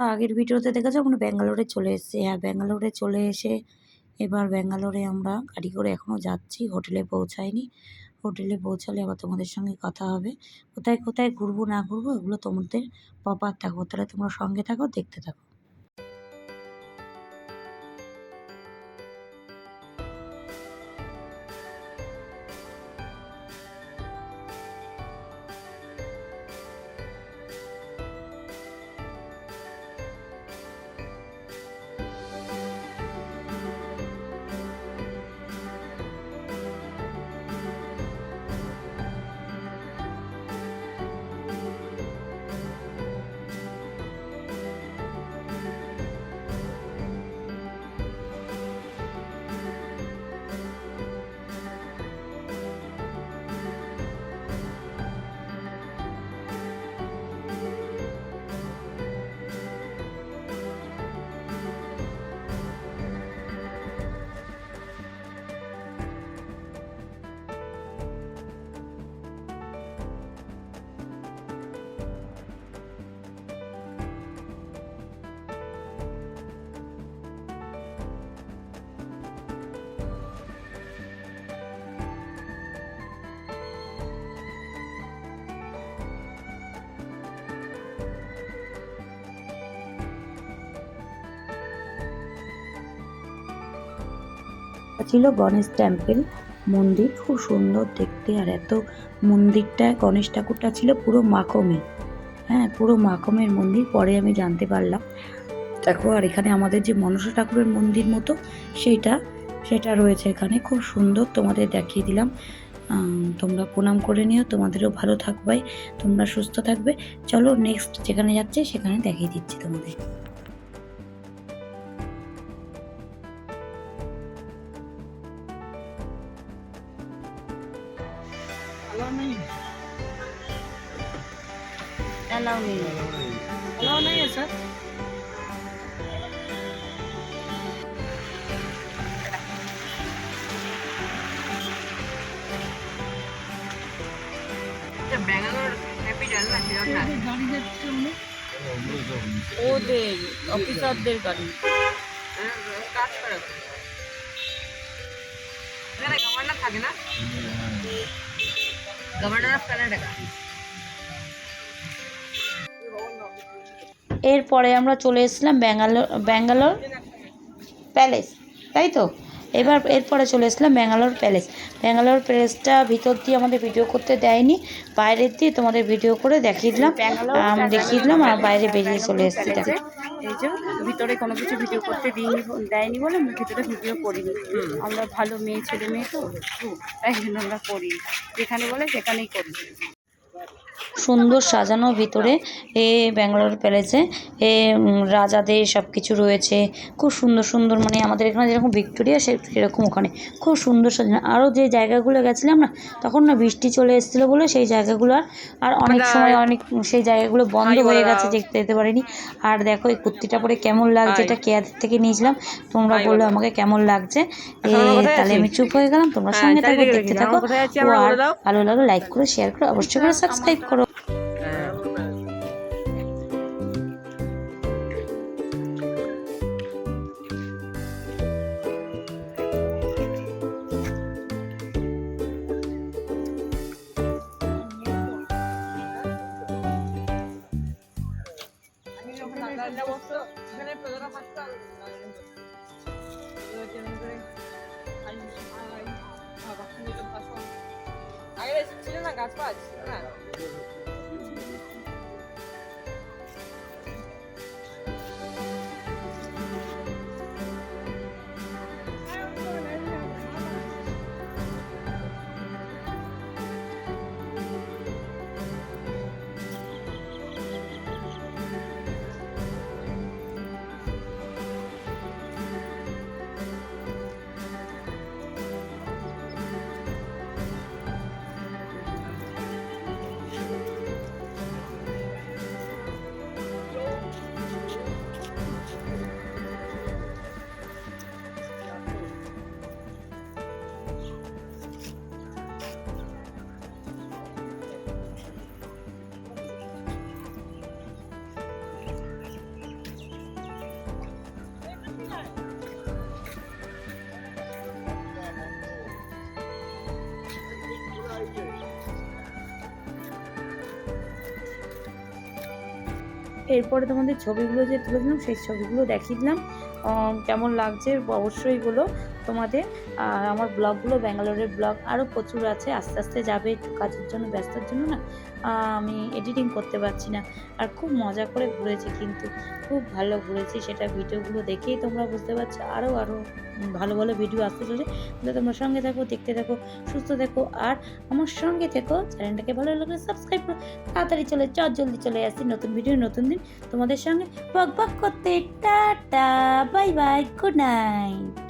আগের ভিডিওতে দেখেছ? আমরা ব্যাঙ্গালোরে চলে এসেছি। হ্যাঁ ব্যাঙ্গালোরে চলে এসে এবার ব্যাঙ্গালোরে আমরা গাড়ি করে এখনও যাচ্ছি। হোটেলে পৌঁছাইনি হোটেলে পৌঁছালে আবার তোমাদের সঙ্গে কথা হবে। কোথায় কোথায় ঘুরবো না ঘুরবো এগুলো তোমাদের প্রপার থাকব। তাহলে তোমরা সঙ্গে থাকো, দেখতে থাকো। ছিল গণেশ টেম্পেল, মন্দির খুব সুন্দর দেখতে আর এত মন্দিরটা গণেশ ঠাকুরটা ছিল পুরো মাকমে হ্যাঁ পুরো মাকমের মন্দির, পরে আমি জানতে পারলাম। দেখো, আর এখানে আমাদের যে মনসা ঠাকুরের মন্দির মতো, সেইটা, সেটা রয়েছে এখানে। খুব সুন্দর তোমাদের দেখিয়ে দিলাম। তোমরা প্রণাম করে নিও, তোমাদেরও ভালো থাকবে, তোমরা সুস্থ থাকবে। চলো নেক্সট যেখানে যাচ্ছে, সেখানে দেখিয়ে দিচ্ছি তোমাদের। अलाउ नहीं है अलाउ नहीं है सर ব্যাঙ্গালোর ক্যাপিটাল না সেজন্য গাড়ি যাচ্ছে ওদের অফিসারদের গাড়ি হ্যাঁ, কাজ করে তো। এখানে গভর্নর থাকে না গভর্নর অফ কর্ণাটকা এরপরে আমরা চলে এসেছিলাম ব্যাঙ্গালোর ব্যাঙ্গালোর প্যালেস তাই তো? এবার এরপরে চলে এসেছিলাম ব্যাঙ্গালোর প্যালেস। ব্যাঙ্গালোর প্যালেসটা ভিতর দিয়ে আমাদের ভিডিও করতে দেয়নি বাইরের দিয়ে তোমাদের ভিডিও করে দেখিয়ে দিলাম। আম, দেখিয়ে দিলাম আর বাইরে বেরিয়ে চলে এসেছি এই যে ভিতরে কোনো কিছু ভিডিও করতে দিইনি দেয়নি বলে আমি ভিতরে ভিডিও করিনি। আমরা ভালো মেয়ে ছেলে মেয়ে তো? তাই জন্য আমরা করি। যেখানে বলে সেখানেই করি। সুন্দর সাজানো ভিতরে এ ব্যাঙ্গালোর প্যালেসে এ রাজাদের সব কিছু রয়েছে। খুব সুন্দর সুন্দর মানে আমাদের এখানে যেরকম ভিক্টোরিয়া সে সেরকম ওখানে। খুব সুন্দর সাজানো। আরও যে জায়গাগুলো গেছিলাম না তখন না বৃষ্টি চলে এসেছিল বলে সেই জায়গাগুলো আর- আর অনেক সময় অনেক সেই জায়গাগুলো বন্ধ হয়ে গেছে দেখতে যেতে পারিনি। আর দেখো এই কুর্তিটা পরে কেমন লাগছে এটা কেয়ার থেকে নিয়েছিলাম। তোমরা বলল আমাকে কেমন লাগছে। এ, তাহলে আমি চুপ হয়ে গেলাম। তোমরা সঙ্গে থাকো দেখতে থাকো। আর ভালো লাগল। লাইক করো শেয়ার করো অবশ্যই করে সাবস্ক্রাইব করো। Sacarle la voz, pero el poder aparte 아, 막힌 일좀 봐서. 아, 그래, 지른한 가서 봐, 지른한. এরপরে তোমাদের ছবিগুলো যে তুলে দিলাম সেই ছবিগুলো দেখিয়ে দিলাম। কেমন লাগছে? অবশ্যই বলো। তোমাদের। আর আমার ব্লগগুলো ব্যাঙ্গালোরের ব্লগ আরও প্রচুর আছে। আস্তে আস্তে যাবে একটু কাজের জন্য, ব্যস্তর জন্য না। আমি এডিটিং করতে পারছি না। আর খুব মজা করে ঘুরেছি কিন্তু। খুব ভালো ঘুরেছি সেটা ভিডিওগুলো দেখেই তোমরা বুঝতে পারছ। আরও আরও ভালো ভালো ভিডিও আসতে চলেছে। তাহলে তোমরা সঙ্গে থাকো, দেখতে থাকো, সুস্থ থাকো। আর আমার সঙ্গে থেকো, চ্যানেলটাকে ভালো লাগলে সাবস্ক্রাইব করো। তাড়াতাড়ি চলে, চট জলদি চলে আসি নতুন ভিডিও নতুন দিন। তোমাদের সঙ্গে বক বক করতে। Tata, bye bye good night